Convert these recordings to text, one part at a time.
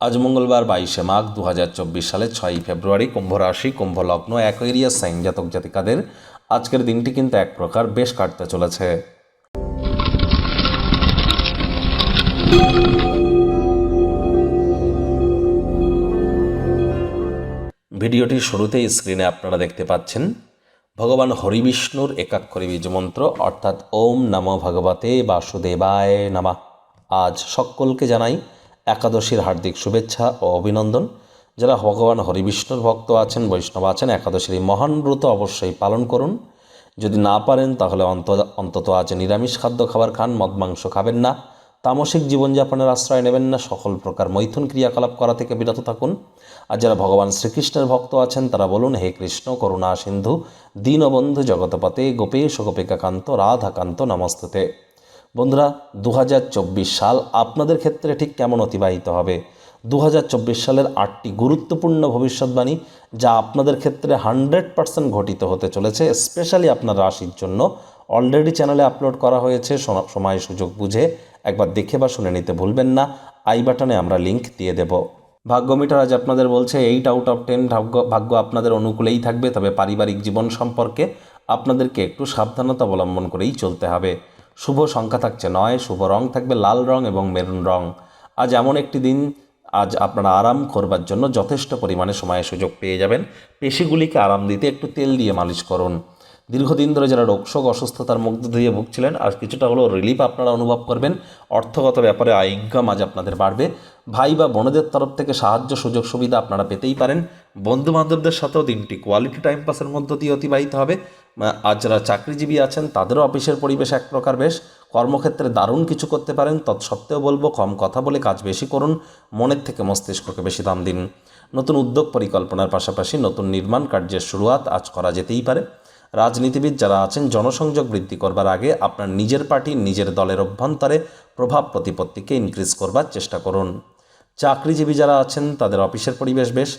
আজ মঙ্গলবার বাইশে মাঘ দু হাজার চব্বিশ সালে ছয়ই ফেব্রুয়ারি কুম্ভ রাশি কুম্ভ লগ্ন এক এরিয়া সাইন জাতক জাতিকাদের আজকের দিনটি কিন্তু এক প্রকার বেশ কাটতে চলেছে। ভিডিওটির শুরুতেই স্ক্রিনে আপনারা দেখতে পাচ্ছেন, ভগবান হরিবিষ্ণুর একাক্ষরী বীজ মন্ত্র অর্থাৎ ওম নম ভগবতে বাসুদেবায় নামা। আজ সকলকে জানাই একাদশীর হার্দিক শুভেচ্ছা ও অভিনন্দন। যারা ভগবান হরিবিষ্ণুর ভক্ত আছেন, বৈষ্ণব আছেন, একাদশীর এই মহান ব্রত অবশ্যই পালন করুন। যদি না পারেন, তাহলে অন্ত, অন্তত আজ নিরামিষ খাদ্য খাবার খান, মদ, মাংস খাবেন না। তামসিক জীবনযাপনের আশ্রয় নেবেন না, সকল প্রকার মৈথুন ক্রিয়াকলাপ করা থেকে বিরত থাকুন। আর যারা ভগবান শ্রীকৃষ্ণের ভক্ত আছেন, তারা বলুন, হে কৃষ্ণ, করুণা সিন্ধু, দীনবন্ধু জগতপতে গোপেশ গোপিকাকান্ত, রাধাকান্ত, নমস্তুতে। বন্ধুরা দু হাজার চব্বিশ সাল আপনাদের ক্ষেত্রে ঠিক কেমন অতিবাহিত হবে? দু হাজার চব্বিশ সালের আটটি গুরুত্বপূর্ণ ভবিষ্যৎবাণী যা আপনাদের ক্ষেত্রে হান্ড্রেড পার্সেন্ট ঘটিত হতে চলেছে, স্পেশালি আপনার রাশির জন্য। অলরেডি চ্যানেলে আপলোড করা হয়েছে সময় সুযোগ বুঝে একবার দেখে বা শুনে নিতে ভুলবেন না। আই বাটনে আমরা লিংক দিয়ে দেব। ভাগ্য মিটার আজ আপনাদের বলছে, এইট আউট অফ টেন ভাগ্য ভাগ্য আপনাদের অনুকূলেই থাকবে, তবে পারিবারিক জীবন সম্পর্কে আপনাদেরকে একটু সাবধানতা অবলম্বন করেই চলতে হবে। শুভ সংখ্যা থাকছে নয়, শুভ রং থাকবে লাল রং এবং মেরুন রং। আজ এমন একটি দিন, আজ আপনারা আরাম করবার জন্য যথেষ্ট পরিমাণে সময় সুযোগ পেয়ে যাবেন। পেশিগুলিকে আরাম দিতে একটু তেল দিয়ে মালিশ করুন। দীর্ঘদিন ধরে যারা রোগশোক, অসুস্থতার মধ্যে দিয়ে ভুগছিলেন, আর কিছুটা হলেও রিলিফ আপনারা অনুভব করবেন। অর্থগত ব্যাপারে আয় ইনকাম আজ আপনাদের বাড়বে। ভাই বা বোনদের তরফ থেকে সাহায্য, সুযোগ, সুবিধা আপনারা পেতেই পারেন। বন্ধু বান্ধবদের সাথেও দিনটি কোয়ালিটি টাইম পাসের মধ্য দিয়ে অতিবাহিত হবে। আর যারা চাকরিজীবী আছেন, তাদেরও অফিসের পরিবেশ এক প্রকার বেশ। কর্মক্ষেত্রে দারুণ কিছু করতে পারেন। তৎসত্ত্বেও বলব, কম কথা বলে কাজ বেশি করুন। মনের থেকে মস্তিষ্ককে বেশি দাম দিন। নতুন উদ্যোগ পরিকল্পনার পাশাপাশি নতুন নির্মাণ কার্যের শুরুয়াত আজ করা যেতেই পারে। রাজনীতিবিদ যারা আছেন, জনসংযোগ বৃদ্ধি করবার আগে আপনার নিজের পার্টি, নিজের দলের অভ্যন্তরে প্রভাব প্রতিপত্তিকে ইনক্রিজ করবার চেষ্টা করুন। চাকরিজীবী যারা আছেন, তাদের অফিসের পরিবেশ বেশ।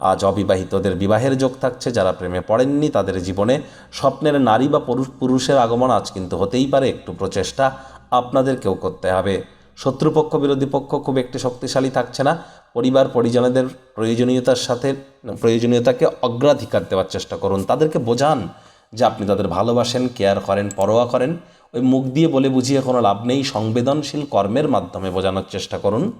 আজ অবিবাহিতদের বিবাহের যোগ থাকছে। যারা প্রেমে পড়েননি, তাদের জীবনে স্বপ্নের নারী বা পুরুষ- পুরুষের আগমন আজ কিন্তু হতেই পারে। একটু প্রচেষ্টা আপনাদেরকেও করতে হবে। শত্রুপক্ষ, বিরোধী পক্ষ খুব একটি শক্তিশালী থাকছে না। পরিবার, পরিজনদের প্রয়োজনীয়তার সাথে, প্রয়োজনীয়তাকে অগ্রাধিকার দেওয়ার চেষ্টা করুন। তাদেরকে বোঝান যে আপনি তাদের ভালোবাসেন, কেয়ার করেন, পরোয়া করেন। ওই মুখ দিয়ে বলে বুঝিয়ে কোনো লাভ নেই। সংবেদনশীল কর্মের মাধ্যমে বোঝানোর চেষ্টা করুন।